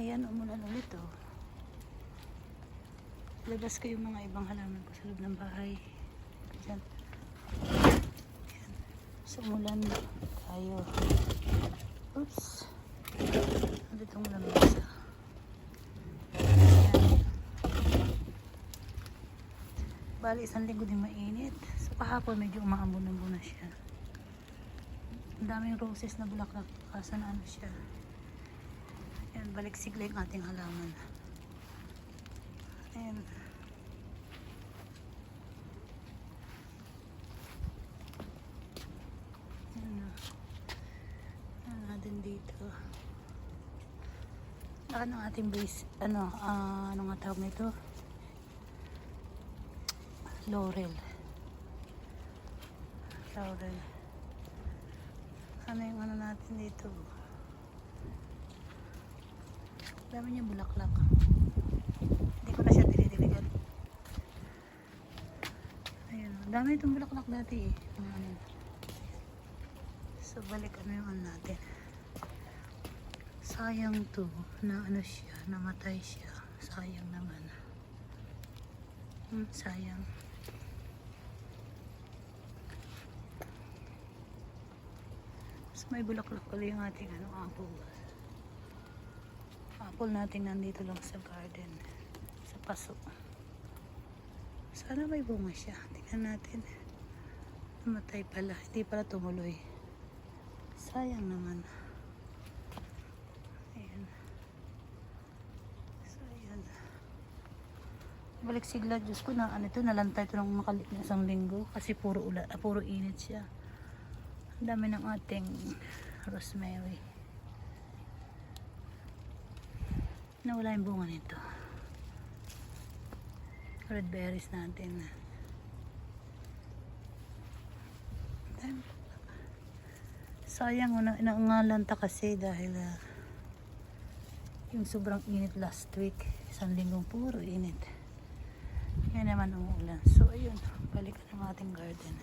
Ayan, umulan ulit oh. Labas ko yung mga ibang halaman ko sa loob ng bahay. Diyan. Ayan. So, umulan tayo. Oops. Ano itong lamesa? Ayan. Bali, isang linggo din mainit. So, kahapon medyo umaambon-ambon na siya. Ang daming roses na bulaklak. Kasa na ano siya. Ayan, balik sigla yung ating halaman. Ayan. Ayan na. Ayan natin dito. Ano ang ating base, ano, ah, ano nga tawag nito? Laurel. Laurel. Ano yung ano natin dito? Dami niya bulaklak. Hindi ko na siya dinidiligan. Ayun. Dami itong bulaklak dati eh. So balik ano yung ano natin. Sayang to na ano siya, namatay siya. Sayang naman. Hmm, sayang. So may bulaklak pala yung ating ano, apple. Apple natin nandito lang sa garden. Sa paso. Sana may bunga siya. Tingnan natin. Namatay pala. Hindi pala tumuloy. Sayang naman. Ayan. Sayang. Balik sigla, Diyos ko na ano ito, nalantay ito ng makalit na isang linggo kasi puro ula, ah, puro init siya. Ang dami ng ating rosemary. Nawala yung bunga nito. Red berries natin. Dami. Sayang, una, inaangalanta kasi dahil ah, yung sobrang init last week. Isang linggong puro init. Yan naman umuulan. So, ayun. Balikan ng ating garden.